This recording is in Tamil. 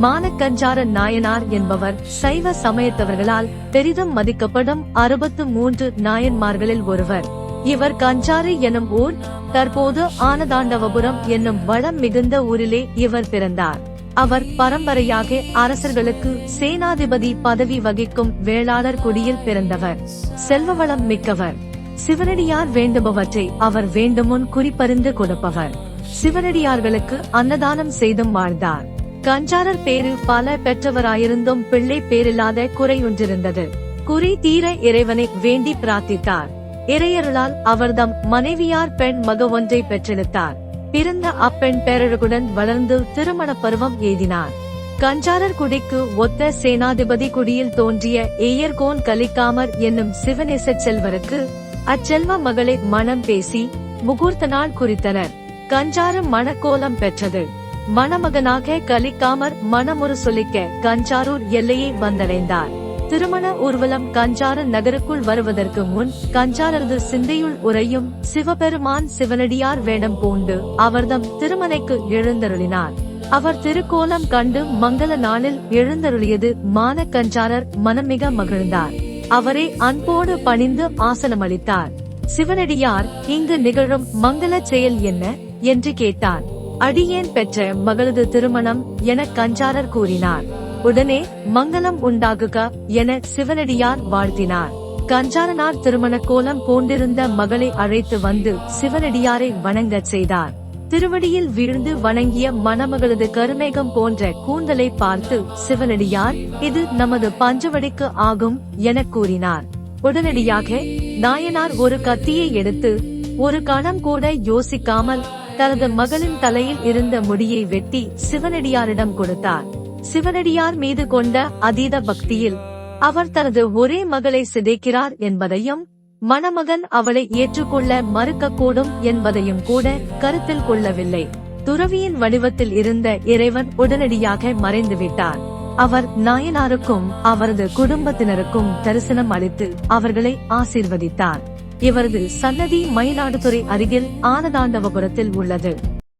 மானக்கஞ்சார நாயனார் என்பவர் சைவ சமயத்தவர்களால் பெரிதும் மதிக்கப்படும் அறுபத்து மூன்று நாயன்மார்களில் ஒருவர். இவர் கஞ்சாறு எனும் ஊர் தற்போது ஆனதாண்டவபுரம் என்னும் வளம் மிகுந்த ஊரிலே இவர் பிறந்தார். அவர் பரம்பரையாக அரசர்களுக்கு சேனாதிபதி பதவி வகிக்கும் வேளாளர் குடியில் பிறந்தவர். செல்வவளம் மிக்கவர். சிவனடியார் வேண்டுபவற்றை அவர் வேண்டுமுன் குறிப்பறிந்து கொடுப்பவர். சிவனடியார்களுக்கு அன்னதானம் செய்தும் வாழ்ந்தார். கஞ்சாரர் பேரு பல பெற்றவராயிருந்தும் பிள்ளை பேரில்லாத குறை ஒன்றிருந்தது. குறி தீர இறைவனை வேண்டி பிரார்த்தித்தார். இறையருளால் அவர்தம் மனைவியார் பெண் மக ஒன்றை பெற்றெடுத்தார். பிறந்த அப்பெண் பேரழகுடன் வளர்ந்து திருமண பருவம் எய்தினார். கஞ்சாரர் குடிக்கு ஒத்த சேனாதிபதி குடியில் தோன்றிய ஏயர்கோன் கலிக்காமர் என்னும் சிவநேச செல்வருக்கு அச்செல்வ மகளை மனம் பேசி முகூர்த்த நாள் குறித்தனர். கஞ்சாரம் மணக்கோலம் பெற்றது. மணமகனாக கலிக்காமர் மணமுறு சொல்லிக்க கஞ்சாரூர் எல்லையை வந்தடைந்தார். திருமண ஊர்வலம் கஞ்சார நகருக்குள் வருவதற்கு முன் கஞ்சாரது சிந்தையுள் உரையும் சிவபெருமான் சிவனடியார் வேடம் பூண்டு அவர்தம் திருமலைக்கு எழுந்தருளினார். அவர் திருக்கோலம் கண்டு மங்கள நாளில் எழுந்தருளியது மான கஞ்சாரர் மனமிக மகிழ்ந்தார். அவரே அன்போடு பணிந்து ஆசனமளித்தார். சிவனடியார் இங்கு நிகழும் மங்கள செயல் என்ன? என்று கேட்டார். அடியேன் பெற்ற மகளது திருமணம் என கஞ்சாரர் கூறினார். உடனே மங்களம் உண்டாகுக என சிவனடியார் வாழ்த்தினார். கஞ்சாரனார் திருமண கோலம் பூண்டிருந்த மகளை அழைத்து வந்து சிவனடியாரை வணங்கச் செய்தார். திருவடியில் விழுந்து வணங்கிய மணமகளது கருமேகம் போன்ற கூந்தலை பார்த்து சிவனடியார் இது நமது பஞ்சவடிக்கு ஆகும் என கூறினார். உடனடியாக நாயனார் ஒரு கத்தியை எடுத்து ஒரு கணம் கூட யோசிக்காமல் தனது மகளின் தலையில் இருந்த முடியை வெட்டி சிவனடியாரிடம் கொடுத்தார். சிவனடியார் மீது கொண்ட அதீத பக்தியில் அவர் தனது ஒரே மகளை சிதைக்கிறார் என்பதையும் மணமகன் அவளை ஏற்றுக்கொள்ள மறுக்கக்கூடும் என்பதையும் கூட கருத்தில் கொள்ளவில்லை. துறவியின் வடிவத்தில் இருந்த இறைவன் உடனடியாக மறைந்துவிட்டார். அவர் நாயனாருக்கும் அவரது குடும்பத்தினருக்கும் தரிசனம் அளித்து அவர்களை ஆசீர்வதித்தார். இவரது சன்னதி மயிலாடுதுறை அருகில் ஆனதாண்டவபுரத்தில் உள்ளது.